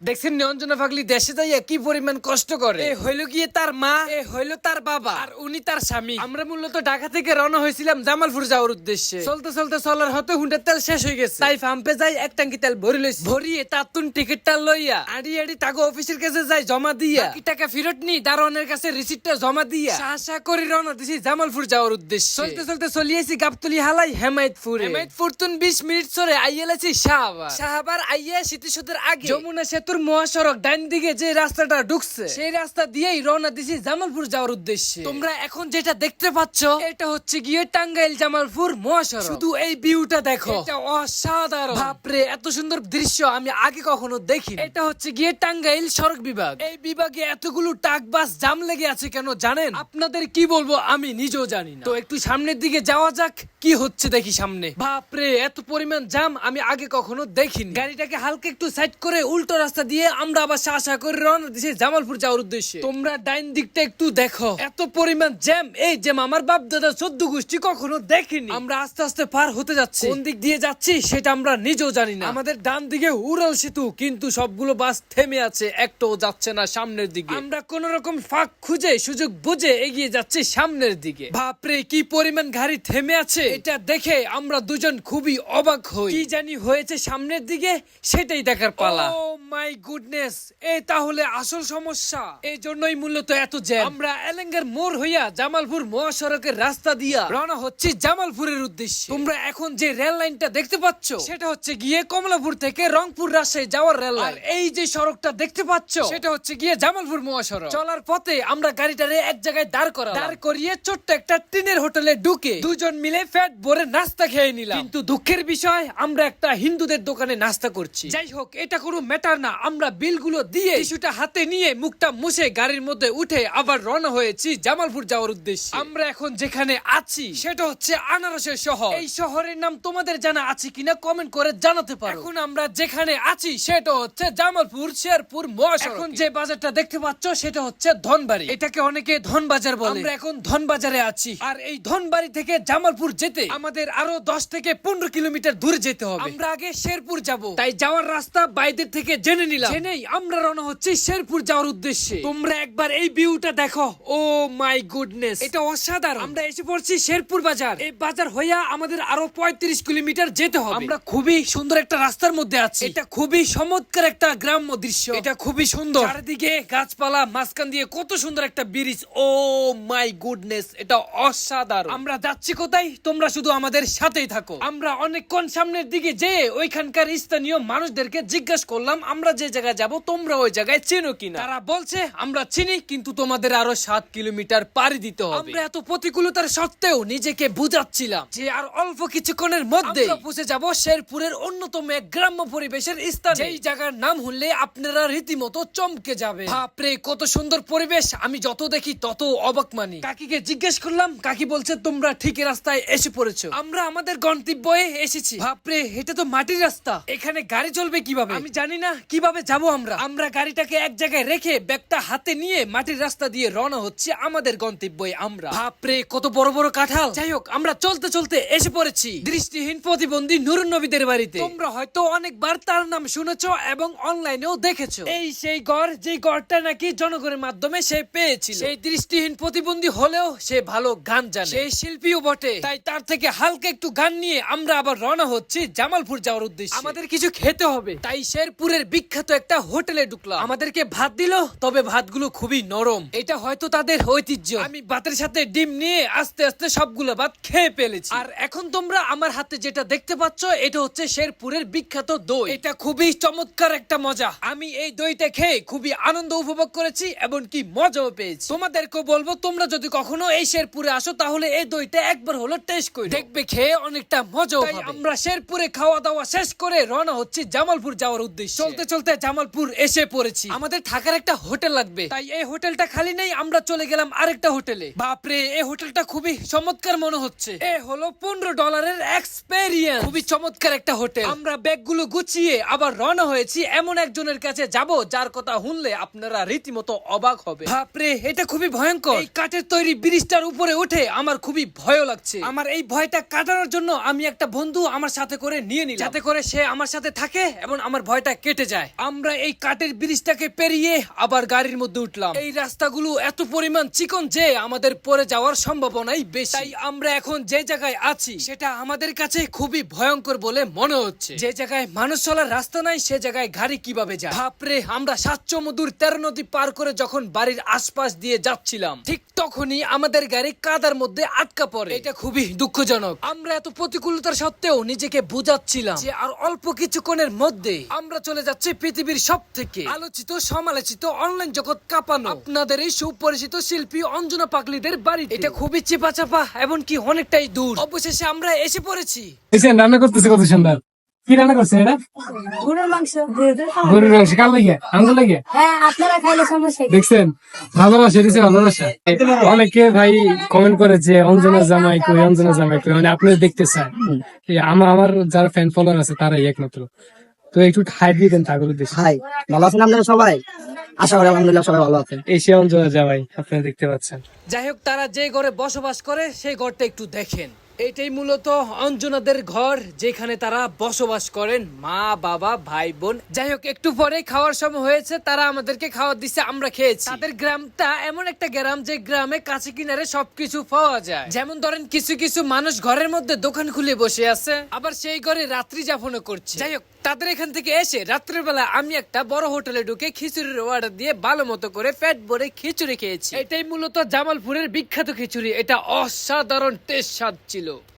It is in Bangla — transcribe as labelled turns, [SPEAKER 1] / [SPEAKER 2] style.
[SPEAKER 1] দেখছেন নিরঞ্জনা পাগলি দেশে যাইয়া কি পরিমাণ কষ্ট করে? এ হইল গিয়ে তার মা, এ হইল তার বাবা, আর উনি তার স্বামী। আমরা মূলত ঢাকা থেকে রওনা হয়েছিলাম জামালপুর যাওয়ার উদ্দেশ্যে। চলতে চলতে চলার হতে হুন্ডের তেল শেষ হয়ে গেছে। তাই পাম্পে যাই, এক ট্যাঙ্কি তেল ভরি লইছি। ভরিয়ে তার তুন টিকিটটা লইয়া আড়ি আড়ি তাকে অফিসের কাছে যাই জমা দিয়া। বাকি টাকা ফেরত নি দারোয়ানের কাছে রিসিপ্টটা জমা দিয়া। শাসা করে রওনা দিছি জামালপুর যাওয়ার উদ্দেশ্যে। চলতে চলতে চলিয়েছি গাবতলি হালাই হেমায়তপুর। হেমায়তপুর তুন বিশ মিনিট সরে আইয়েলাছি শাহবাগ। শাহবার আইয়া স্মৃতিসৌধের আগে। যমুনা সেতুর মহাসড়ক ডাইন দিকে যে রাস্তাটা ঢুকছে সেই রাস্তা দিয়েই রওনা দিছি জামালপুর যাওয়ার উদ্দেশ্যে। তোমরা এখন যেটা দেখতে পাচ্ছ এটা হচ্ছে গিয়ে টাঙ্গাইল জামালপুর মহাসড়ক। শুধু এই ভিউটা দেখো। এটা অসাধারণ। বাপরে এত সুন্দর দৃশ্য আমি আগে কখনো দেখি এটা হচ্ছে গিয়ে টাঙ্গাইল সড়ক বিভাগ। এই বিভাগে এতগুলো টাক বাস জাম লেগে আছে কেন জানেন? আপনাদের কি বলব আমি নিজেও জানি না। তো একটু সামনের দিকে যাওয়া যাক কি হচ্ছে দেখি সামনে। বাপরে এত পরিমাণ জাম আমি আগে কখনো দেখিনি। গাড়িটাকে হালকা একটু সাইড করে উল্টো রাস্তা দিয়ে আমরা আবার শাসা করে রওনা দিছি জামালপুর যাওয়ার উদ্দেশ্যে। তোমরা ডাইন দিকটা একটু দেখো। এত পরিমাণ জ্যাম। এই জ্যাম আমার বাপ দাদা চোদ্দ গোষ্ঠী কখনো দেখিনি। আমরা আস্তে আস্তে পার হতে যাচ্ছি। কোন দিক দিয়ে যাচ্ছি সেটা আমরা নিজেও জানি না। আমাদের ডান দিকে উড়াল সেতু, কিন্তু সবগুলো বাস থেমে আছে। একটাও যাচ্ছে না সামনের দিকে। আমরা কোন রকম ফাঁক খুঁজে, সুযোগ বুঝে এগিয়ে যাচ্ছি সামনের দিকে। বাপরে, কি পরিমাণ গাড়ি থেমে আছে? এটা দেখে আমরা দুজন খুবই অবাক হই। কি জানি হয়েছে সামনের দিকে, সেটাই দেখার পালা। ও মাই গুডনেস এই তাহলে আসল সমস্যা। এই জন্যই মূলত এত জ্যাম। আমরা এলেঙ্গার মোড় হইয়া জামালপুর মহাসড়কের রাস্তা দিয়া রওনা হচ্ছে জামালপুরের উদ্দেশ্যে। তোমরা এখন যে রেল লাইনটা দেখতে পাচ্ছ, সেটা হচ্ছে গিয়ে কমলাপুর থেকে রংপুর রাজশাহী যাওয়ার রেল লাইন। এই যে সড়কটা দেখতে পাচ্ছ, সেটা হচ্ছে গিয়ে জামালপুর মহাসড়ক। চলার পথে আমরা গাড়িটারে এক জায়গায় দাঁড় করা দাঁড় করিয়ে ছোট্ট একটা টিনের হোটেলে ঢুকে দুজন মিলে ফ্যাট ভরে নাস্তা খেয়ে নিলাম। কিন্তু দুঃখের বিষয়, আমরা একটা হিন্দুদের দোকানে নাস্তা করছি। যাই হোক, এটা কোনো ম্যাটার না। আমরা বিলগুলো দিয়ে টিস্যুটা হাতে নিয়ে মুখটা মুছে গাড়ির মধ্যে উঠে আবার রওনা হয়েছি জামালপুর যাওয়ার উদ্দেশ্যে। আমরা এখন যেখানে আছি, সেটা হচ্ছে আনারসের শহর। এই শহরের নাম তোমাদের জানা আছে কিনা কমেন্ট করে জানাতে পারো। এখন আমরা যেখানে আছি, সেটা হচ্ছে জামালপুর শেরপুর মহাসড়ক। এখন যে বাজারটা দেখতে পাচ্ছ, সেটা হচ্ছে ধনবাড়ি। এটাকে অনেকে ধনবাজার বলে। আমরা এখন ধনবাজারে আছি। আর এই ধনবাড়ি থেকে জামালপুর যেতে আমাদের আরও দশ থেকে পনেরো কিলোমিটার দূরে যেতে হবে। আমরা আগে শেরপুর যাব। তাই যাওয়ার রাস্তা বাইদের থেকে জেনে নিলাম। জেনেই আমরা রওনা হচ্ছি শেরপুর যাওয়ার উদ্দেশ্যে। তোমরা একবার এই ভিউটা দেখো। Oh my goodness. এটা অসাধারণ। আমরা এসে পড়ছি শেরপুর বাজার। এই বাজার হইয়া আমাদের আরও পঁয়ত্রিশ কিলোমিটার যেতে হবে। আমরা খুবই সুন্দর একটা রাস্তার মধ্যে আছি। এটা খুবই চমৎকার একটা গ্রাম্য দৃশ্য। এটা খুবই সুন্দর। চারিদিকে গাছপালা মাঝখান দিয়ে কত সুন্দর একটা ব্রিজ। ও মাই গুডনেস এটা অসাধারণ। আমরা যাচ্ছি কোথায়? তোমরা শুধু আমাদের সাথেই থাকো। আমরা অনেকক্ষণ সামনের দিকে যে ওইখানকার স্থানীয় মানুষদেরকে জিজ্ঞাসা করলাম আমরা যে জায়গায় যাব তোমরা ওই জায়গায় চেনো কিনা? তারা বলছে আমরা চিনি কিন্তু তোমাদের আরও সাত কিলোমিটার পাড়ি দিতে হবে। আমরা এত প্রতিকূলতার সত্ত্বেও নিজেকে বুঝাচ্ছিলাম যে আর অল্প কিছুক্ষণের মধ্যে পৌঁছে যাব শেরপুরের অন্যতম এক গ্রাম্য পরিবেশের স্থান। এই জায়গার নাম শুনলে আপনারা রীতিমতো চমকে যাবে। বাপরে কত সুন্দর পরিবেশ আমি যত দেখি তত অবাক মানি। কাকিকে জিজ্ঞেস করলাম কাকি বলছে তোমরা ঠিক রাস্তায় এসে পড়েছো? আমরা আমাদের গন্তব্যে এসেছি। বাপরে এটা তো মাটির রাস্তা। এখানে গাড়ি চলবে কীভাবে? আমি জানি না কীভাবে যাব আমরা? আমরা গাড়িটাকে এক জায়গায় রেখে ব্যাগটা হাতে নিয়ে মাটির রাস্তা দিয়ে রওনা হচ্ছে আমাদের গন্তব্যে আমরা। বাপরে, কত বড় বড় কাঁঠাল! যাই হোক, আমরা চলতে চলতে এসে পড়েছি দৃষ্টিহীন প্রতিবন্ধী নুরুন নবীদের বাড়িতে। তোমরা হয়তো অনেকবার তার নাম শুনেছো এবং অনলাইনেও দেখেছ। এই সেই ঘর যে ঘরটা নাকি জনগণের মাধ্যমে সে পেয়েছিল। সেই দৃষ্টিহীন প্রতিবন্ধী হলেও সে ভালো গান জানে। সেই শিল্পীও বটে। তাই তার থেকে হালকা একটু গান নিয়ে আমরা আবার রওনা হচ্ছি জামালপুর যাওয়ার উদ্দেশ্যে। আমাদের কিছু খেতে হবে। তাই শেরপুরের বিখ্যাত একটা হোটেলে ঢুকলাম। আমাদেরকে ভাত দিল তবে ভাতগুলো খুবই নরম। এটা হয়তো তাদের ঐতিহ্য। আমি ভাতের সাথে ডিম নিয়ে আস্তে আস্তে সবগুলো ভাত খেয়ে ফেলেছি। আর এখন তোমরা আমার হাতে যেটা দেখতে পাচ্ছ এটা হচ্ছে শেরপুরের বিখ্যাত দই। এটা খুবই চমৎকার একটা মজা। আমি এই দইটা খেয়ে খুবই আনন্দ উপভোগ করেছি এবং কি মজাও পেয়েছি। তোমাদেরকে বলব তোমরা যদি কখনো এই শেরপুরে আসো তাহলে এই দইটা একবার হলো টেস্ট করে দেখবে খেয়ে অনেকটা মজাও হবে। আমরা শেরপুরে খাওয়া দাওয়া শেষ করে রওনা হচ্ছি জামালপুর যাওয়ার উদ্দেশ্যে। চলতে চলতে জামালপুর এসে পড়েছি। আমাদের থাকার একটা হোটেল লাগবে। তাই এই হোটেলটা খালি নেই, আমরা চলে গেলাম আরেকটা হোটেলে। বাপরে, এই হোটেলটা খুবই চমৎকার মনে হচ্ছে। এ হলো পনেরো ডলারের এক্সপেরিয়েন্স খুবই চমৎকার একটা হোটেল। আমরা ব্যাগগুলো গুছিয়ে আবার রওনা হয়েছি এমন একজনের কাছে যাব, যার কথা শুনলে আপনারা রীতিমতো অবাক হবে। বাপরে, এটা খুবই ভয়ঙ্কর। এই কাঠের তৈরি ব্রিজটার উপরে উঠে আমার খুবই ভয় লাগছে। আমার এই ভয়টা কাটানোর জন্য আমি একটা বন্ধু আমার সাথে করে নিয়ে নিলাম। যাতে করে সে আমার সাথে থাকে এবং আমার ভয়টা কেটে যায়। যায়। আমরা এই কাঠের ব্রিজটাকে পেরিয়ে আবার গাড়ির মধ্যে উঠলাম। এই রাস্তাগুলো এত পরিমাণ চিকন যে আমাদের পরে যাওয়ার সম্ভাবনাই বেশি। তাই আমরা এখন যে জায়গায় আছি, সেটা আমাদের কাছে খুবই ভয়ঙ্কর বলে মনে হচ্ছে। যে জায়গায় মানুষ চলার রাস্তা নাই, সে জায়গায় গাড়ি কীভাবে যায়? বাপরে, আমরা সাতশো মধুর তেরো নদী পার করে যখন বাড়ির আশপাশ দিয়ে যাচ্ছিলাম, ঠিক তখনই আমাদের গাড়ি কাদার মধ্যে আটকা পড়ে। এটা খুবই দুঃখজনক। আমরা এত প্রতিকূলতার সত্ত্বেও নিজেকে বুঝাচ্ছিলাম যে আর অল্প কিছুক্ষণের মধ্যে আমরা চলে যাচ্ছি পৃথিবীর সব থেকে আলোচিত, সমালোচিত অনলাইন জগৎ কাঁপানো আপনাদের এই সুপরিচিত শিল্পী অঞ্জনা পাগলিদের বাড়ি এটা খুবই চেপা চাপা এমনকি অনেকটাই দূর। অবশেষে আমরা এসে পড়েছি।
[SPEAKER 2] রান্না করতেছে কত সুন্দর। কি রান্না করছে এটা?
[SPEAKER 3] গরুর মাংস।
[SPEAKER 2] গরুর মাংস। কার লাগে? আমাদের লাগে?
[SPEAKER 3] হ্যাঁ আপনারা খাইলে সমস্যা
[SPEAKER 2] দেখছেন? ভালোবাসা দিছে ভালোবাসা। অনেকে ভাই কমেন্ট করে যে অঞ্জনা জামাই কই অঞ্জনা জামাই কই মানে আপনি দেখতে চান। আমার আমার যারা ফ্যান ফলোয়ার আছে তারাই একমাত্র। তো একটু হাইট দিয়ে দেন তাগুলো দেশে
[SPEAKER 4] হাই ভালো আছেন আপনারা সবাই? আশা করি আলহামদুলিল্লাহ সবাই ভালো আছেন।
[SPEAKER 2] এসে অঞ্জনা জামাই আপনারা দেখতে পাচ্ছেন।
[SPEAKER 1] যাই হোক তারা যে ঘরে বসবাস করে সেই ঘরটা একটু দেখেন। এটাই মূলত অঞ্জনাদের ঘর, যেখানে তারা বসবাস করেন মা, বাবা, ভাই, বোন। যাই হোক, একটু পরে খাওয়ার সময় হয়েছে, তারা আমাদেরকে খাওয়ার দিচ্ছে আমরা খেয়েছি। তাদের গ্রামটা এমন একটা গ্রাম, যে গ্রামে কাছে কিনারে সবকিছু পাওয়া যায়। যেমন ধরেন, কিছু কিছু মানুষ ঘরের মধ্যে দোকান খুলে বসে আছে, আবার সেই ঘরে রাত্রি যাপনও করছে। যাই হোক, তাদের এখান থেকে এসে রাত্রের বেলা আমি একটা বড় হোটেলে ঢুকে খিচুড়ির অর্ডার দিয়ে ভালো মতো করে পেট ভরে খিচুড়ি খেয়েছি। এটাই মূলত জামালপুরের বিখ্যাত খিচুড়ি। এটা অসাধারণ টেস্ট স্বাদ ছিল। Cielo.